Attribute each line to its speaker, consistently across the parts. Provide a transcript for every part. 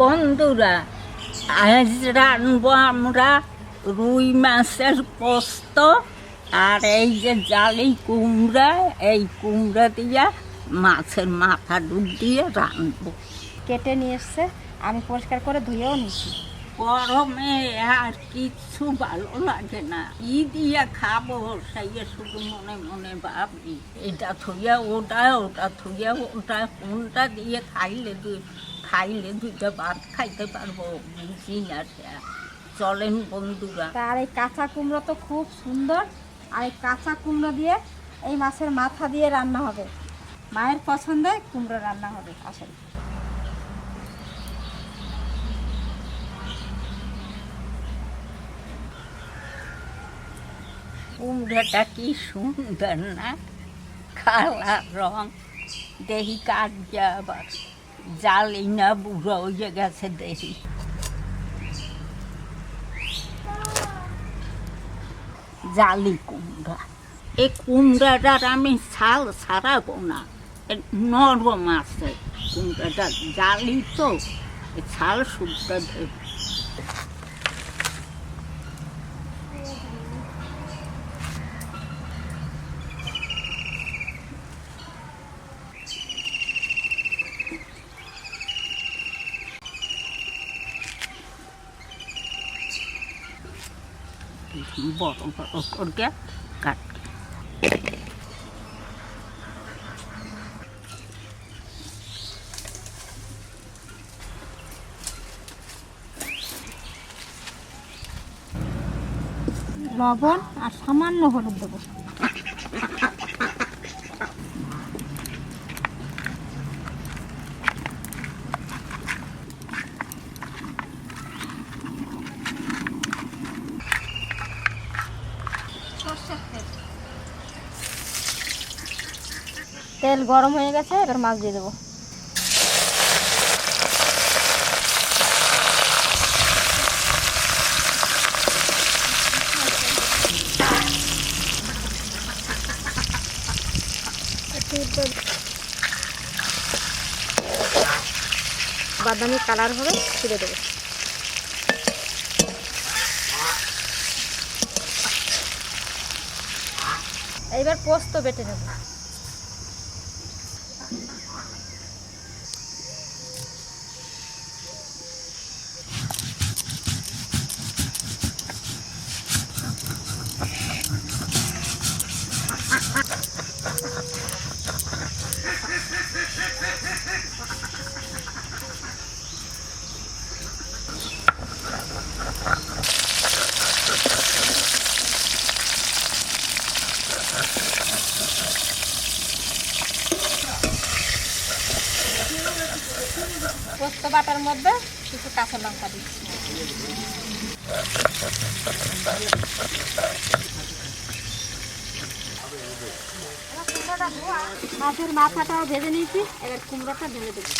Speaker 1: বন্ধুরা আজ রানবো আমরা রুই মাছের পোস্ত আর এই যে জালি কুমড়া এই কুমড়া দিয়া মাছের মাথা ডুব দিয়ে রানবো।
Speaker 2: কেটে নিয়ে এসছে আমি পরিষ্কার করে ধুয়েও নিচ্ছি।
Speaker 1: গরমে আর কিচ্ছু ভালো লাগে না। কি দিয়ে খাব সেই শুধু মনে মনে ভাবি। এটা থুইয়া ওটা ওটা থুইয়া ওটা কোনটা দিয়ে খাইলে দুই খাইলে দুইটা ভাত খাইতে পারব বুঝি না সে। চলেন বন্ধুরা।
Speaker 2: তার এই কাঁচা কুমড়ো তো খুব সুন্দর। আর এই কাঁচা কুমড়ো দিয়ে এই মাছের মাথা দিয়ে রান্না হবে। মায়ের পছন্দে কুমড়ো রান্না হবে আসেন।
Speaker 1: কুমড়োটা কি সুন্দর না? কালা রং দেহি কাটছে আবার জালি না বুড়ো হয়ে গেছে দেরি। জালি কুমড়া। এই কুমড়াটার আমি ছাল ছাড়াবো না। নরম আছে কুমড়াটা। জালি তো ছাল শুদ্ধ দেব বড় করে কাট
Speaker 2: লবণ আর সামান্য হলুদ দেবো গরম হয়ে গেছে, এবার মাছ দিয়ে দেবো। বাদামি কালার হবে, ছিঁড়ে দেবো। এইবার পোস্ত বেটে নেব। পোস্ত বাটার মধ্যে কিছু কাঁচা লঙ্কা দিচ্ছি। মাছের মাথাটাও ভেজে নিয়েছি, এবার কুমড়োটা ঢেলে দেবো।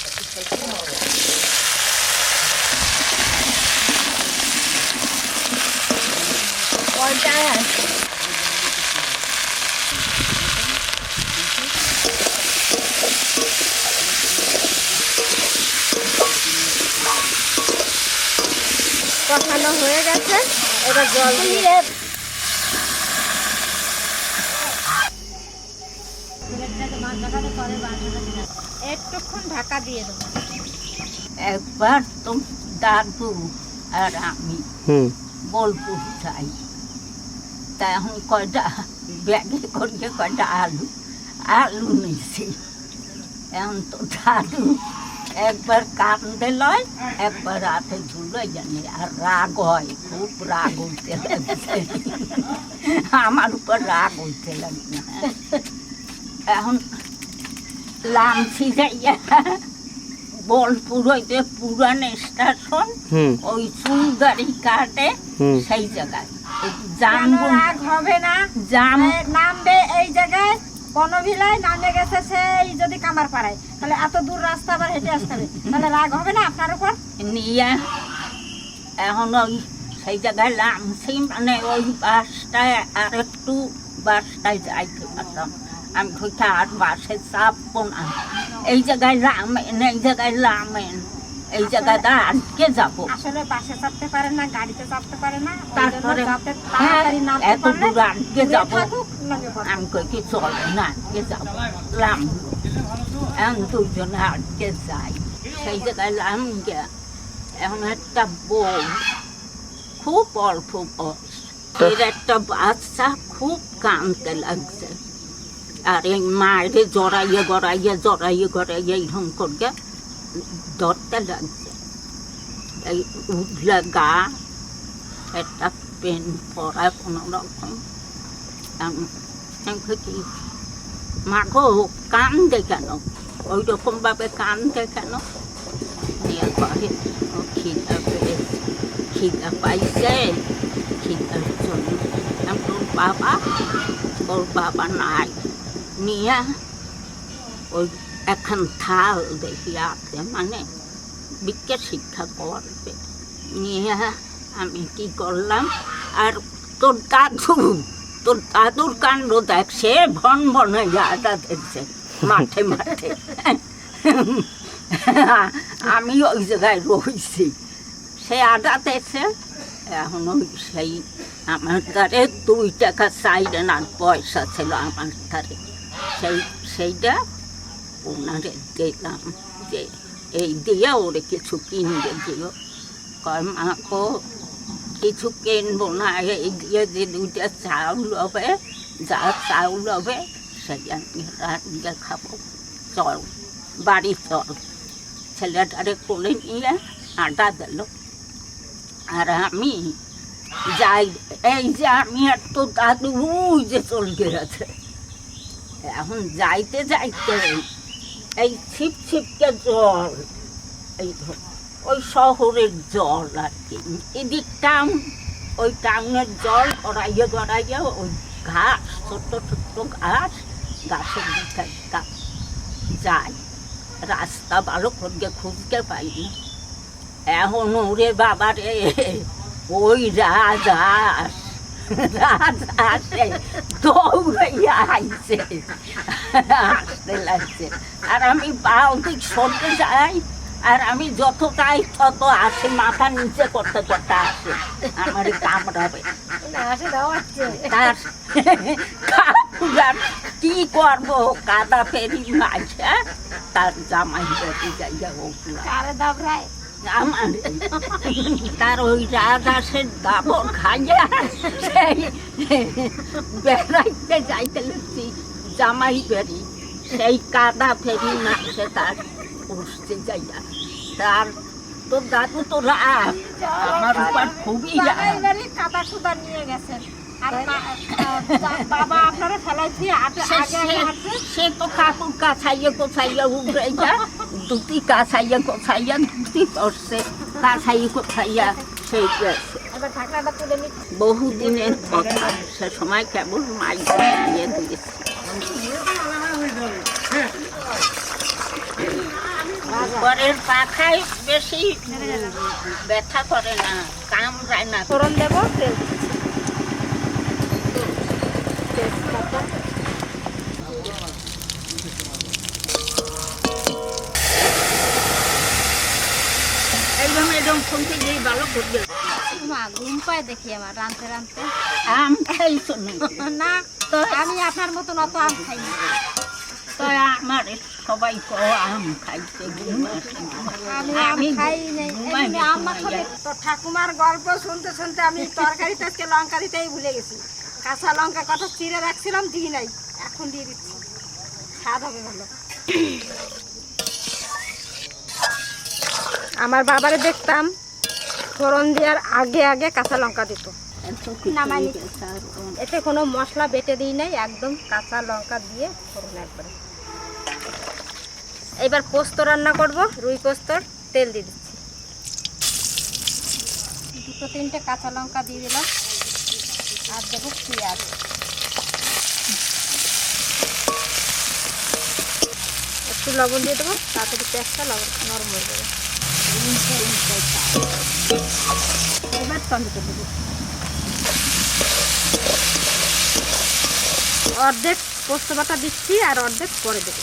Speaker 2: কষানো হয়ে গেছে। এবার জল দিয়ে একটুক্ষণ ঢাকা দিয়ে দেবো।
Speaker 1: একবার তো দাদু আর আমি বোলপুর চাই তা এখন কয়টা? ব্যাগে করিয়ে কয়টা? আলু। আলু নিছি। এখন তো দাদু একবার কান্দে লয় একবার রাতে ঝুলে জানি আর রাগ হয় খুব রাগ উঠতে লাগছে আমার উপর রাগ উঠতে লাগছে এখন লামছি যাইয়া বোলপুর হইতে পুরান স্টেশন ওই চুলদারি কাটে সেই জায়গায়।
Speaker 2: কেন
Speaker 1: জানব
Speaker 2: রাগ হবে না।
Speaker 1: জাম
Speaker 2: নামবে এই জায়গায়। বনভিলায় নামে গেছে সেই যদি কামার পাড়ায় তাহলে এত দূর রাস্তা আবার হেঁটে আসতে হবে। তাহলে রাগ হবে না আপনার উপর?
Speaker 1: নিয়ে, এখন ওই সেই জায়গায় নামছি মানে ওই বাসটায় আর একটু বাসটায় যাইতে পারতাম। আমি কইতে আর বাসে চাপবো না। এই জায়গায় রামেন এই জায়গায় রামেন এই জায়গাটা আটকে যাব।
Speaker 2: আসলে বাসে চাপতে পারে না গাড়িতে চাপতে পারে না
Speaker 1: তারপরে হ্যাঁ, এত দূর আটকে যাব। আমি কই কি চলে না আটকে যাব। লাম। এখন দুজনে আটকে যাই। সেই জায়গায় লাম গিয়া এখন একটা বউ খুব অল্প বয়স। এর একটা বাচ্চা খুব কানতে লাগছে। আর এই মায়েরে জড়াইয়ে গড়াইয়ে জড়াইয়ে গড়াইয়ে এইরকম করে ধরতে লাগছে এই উঠলে গা একটা পেন পরা কোনো রকম আমি আমি কি মাগো কান্দে কেন ওই রকমভাবে কান্দে কেন দিয়ে কহে ও খিদা পেয়েছে খিদা পাইছে খিদার জন্য আমি তোর বাবা ওর বাবা নাই নিয়ে ওই এখন থাল দেখি আছে মানে বিজ্ঞান শিক্ষা করবে। নিয়ে আমি কি করলাম? আর তোর দাদু, তোর দাদুর কাণ্ড দেখ, সে ভন ভন আটা দেখছে মাঠে মাঠে। আমি ওই জায়গায় রয়েছি। সে আটা দেখছে এখন ওই সেই আমার দ্বারে দুই টাকা চাইলে না পয়সা ছিল আমার দ্বারে সেই, সেইটা ওনারে দিলাম যে এই দিয়ে ওরে কিছু কিনবে দিও কয় মাকো কিছু কিনবো না এই দিয়ে যে দুইটা চাউল হবে যা চাউল হবে সেই আমি রান্না খাব চল বাড়ি চল ছেলেটারে কোলে নিয়ে আটা দিল আর আমি যাই এই যে আমি আর তো দাদু যে চল গেছে এখন যাইতে যাইতে এই ছিপ ছিপকে জল, এই ওই শহরের জল আর কি। এদিক টাউন, ওই টাউনের জল গড়াইয়ে গড়াইয়ে ওই ঘাস, ছোট্ট ছোট্ট ঘাস গাছের দিকে যায়। রাস্তা ভালো করে খুঁজতে পাই এখন ওরে বাবা রে ওই রাজাস লাগছে আর আমি পাও দিক সরতে যাই আর আমি যত যাই তত আসে মাথা নিচে করতে করতে আসে আমার কামড়াবে কি করব কাদা ফেরি মাঝে তার জামাই বেটি যাইয়া ওগুলা আমার তার ওই রাজাসের দাবর খাইয়া সেই বেড়াইতে যাইতে জামাই বেরি সেই কাদা ফেরি নাচে তার উঠতে যাইয়া। তার তোর দাদু তো রাগ আমার উপর খুবই
Speaker 2: কাদা কুদা নিয়ে গেছেন। আর বাবা আপনারা ফেলাইছি
Speaker 1: সে- তো কাকুর কাছাইয়া কোথাইয়া উঠেইয়া দুটি কাছাইয়া কোথাইয়া দুটি পড়ছে কাছাইয়া কোথাইয়া সেই গেছে। বহুদিনের কথা সে সময় কেবল মাই দিয়ে দিয়েছে। উপরের পাখায় বেশি ব্যথা করে না কামড়ায় না।
Speaker 2: ফোড়ন দেবো? তেজপাতা
Speaker 1: একদম শুনতে গিয়ে ভালো করবে
Speaker 2: মা ঘুম পায় দেখি আমার রানতে রানতে
Speaker 1: আম খাইছো না
Speaker 2: না আমি আপনার মতন অত আম খাই না।
Speaker 1: তো আমার সবাই কো আম না।
Speaker 2: আমি খাই নাই।
Speaker 1: ঘুমাই
Speaker 2: আম মাখালে তো ঠাকুমার গল্প শুনতে শুনতে আমি তরকারিতে আজকে লঙ্কা দিতেই ভুলে গেছি। কাঁচা লঙ্কা কথা চিড়ে রাখছিলাম দিই নাই। এখন দিয়ে দিচ্ছি। স্বাদ হবে ভালো। আমার বাবারে দেখতাম, ফোড়ন দেওয়ার আগে আগে কাঁচা লঙ্কা দিত। নামাই এতে কোনো মশলা বেটে দিই নাই, একদম কাঁচা লঙ্কা দিয়ে ফোড়ন একবারে এবার পোস্ত রান্না করব, রুই পোস্তর তেল দিয়ে দিচ্ছি। দুটো তিনটে কাঁচা লঙ্কা দিয়ে দিলাম, আর দেবো পেঁয়াজ। একটু লবণ দিয়ে দেবো, তাড়াতাড়ি পেঁয়াজটা লবণ নরম হয়ে যাবে। এবার অর্ধেক পোস্ত বাটা দিচ্ছি আর অর্ধেক পরে দেবো।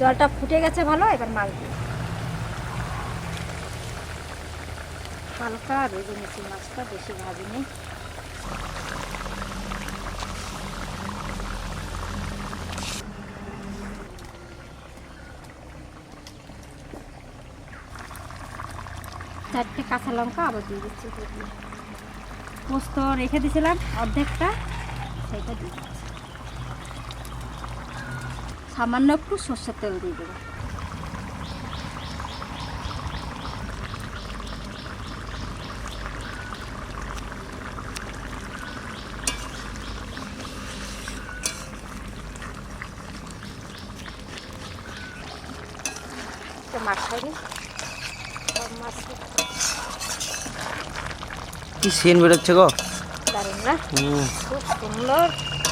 Speaker 2: জলটা ফুটে গেছে ভালো, এবার মাল দিয়ে। হালকা আর ওই জন্য মাছটা বেশি ভাজি নেই চারটে কাঁচা লঙ্কা আবার দিয়ে দিচ্ছি পোস্ত রেখে দিয়েছিলাম অর্ধেকটা সেটা দিয়ে দিচ্ছি। সামান্য একটু সর্ষের তেল দিয়ে দেবো। মাছ খাইনি মাছ
Speaker 3: কি সেন বেরোচ্ছে গো?
Speaker 2: দারুণ না? খুব সুন্দর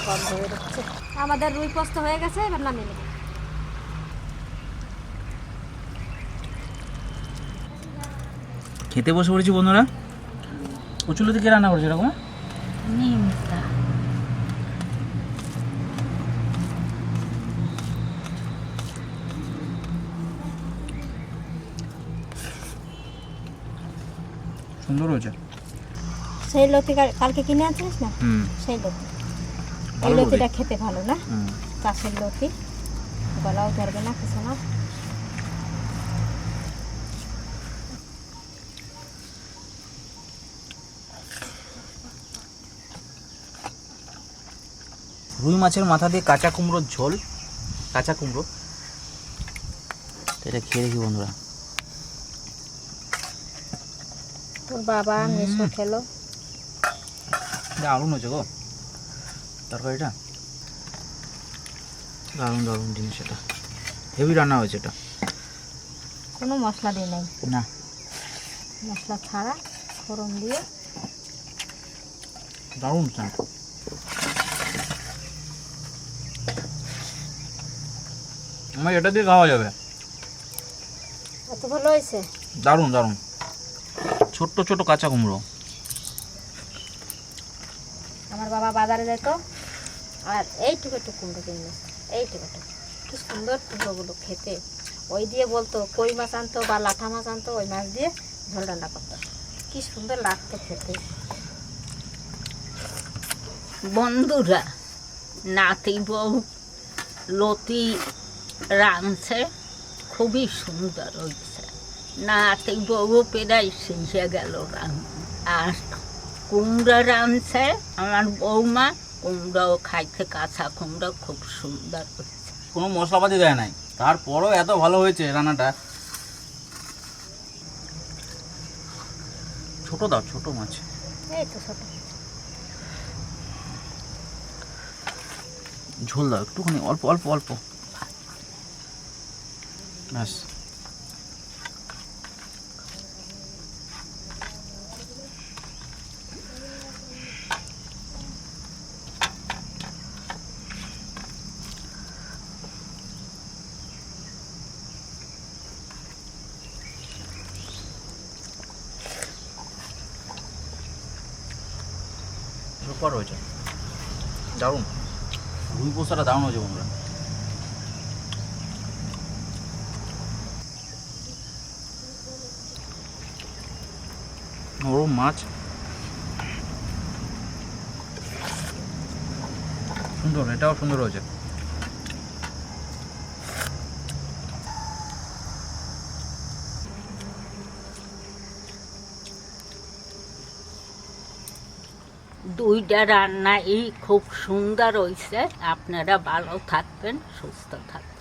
Speaker 2: গন্ধ বেরোচ্ছে। আমাদের রুই পোস্ত হয়ে গেছে এবার নামিয়ে নেব।
Speaker 3: খেতে বসে পড়েছি বন্ধুরা। কচুলতি কে রান্না করেছে এরকম?
Speaker 1: নিমতা
Speaker 3: সুন্দর হয়েছে।
Speaker 2: সেই লতি কালকে কিনে আনছিস না? সেই লতি। এই লতিটা খেতে ভালো না? চাষের লতি। গলাও ধরবে না কিছু না।
Speaker 3: রুই মাছের মাথা দিয়ে কাঁচা কুমড়োর ঝোল। কাঁচা কুমড়ো। এটা খেয়ে দেখি বন্ধুরা।
Speaker 2: তোর বাবা মেসো খেলো।
Speaker 3: দারুণ হয়েছে গো। তরকারিটা। দারুণ দারুণ জিনিস এটা। হেভি রান্না হয়েছে এটা।
Speaker 2: কোনো মশলা দিয়ে নাই।
Speaker 3: না।
Speaker 2: মশলা ছাড়া ফোড়ন দিয়ে।
Speaker 3: দারুণ স্যার। আমার এটা দিয়ে খাওয়া যাবে।
Speaker 2: এত ভালো হয়েছে?
Speaker 3: দারুণ দারুণ। ছোট্ট ছোট কাঁচা কুমড়ো
Speaker 2: আমার বাবা বাজারে যেত আর এইটুকু একটু কুমড়ো কিনলো এইটুকু একটু। কি সুন্দর কুমড়োগুলো খেতে। ওই দিয়ে বলতো, কই মাছ আনতো বা লাঠা মাছ আনতো, ওই মাছ দিয়ে ঝোল রান্না করতো। কি সুন্দর লাগতো খেতে।
Speaker 1: বন্ধুরা, নাতি বউ, লতি রাঁধছে। খুবই সুন্দর হয়েছে। নাতি বউ প্রায় শিখে গেল রান্না আর কুমড়ো রাঁধছে আমার বৌমা কুমড়ো খাইতে কাঁচা কুমড়ো খুব সুন্দর হয়েছে।
Speaker 3: কোনো মশলাপাতি দেয় নাই। তারপরও এত ভালো হয়েছে রান্নাটা। ছোট দাও ছোট মাছ।
Speaker 2: এই তো ছোট।
Speaker 3: ঝোল দাও একটুখানি অল্প অল্প অল্প। ব্যাস। সুপার হয়েছে। দারুণ। রুই পোস্তাটা দারুণ হয়েছে বন্ধুরা। নরম মাছ। সুন্দর এটাও সুন্দর হয়েছে।
Speaker 1: দুইটা এই খুব সুন্দর হয়েছে আপনারা ভালো থাকবেন সুস্থ থাকবেন।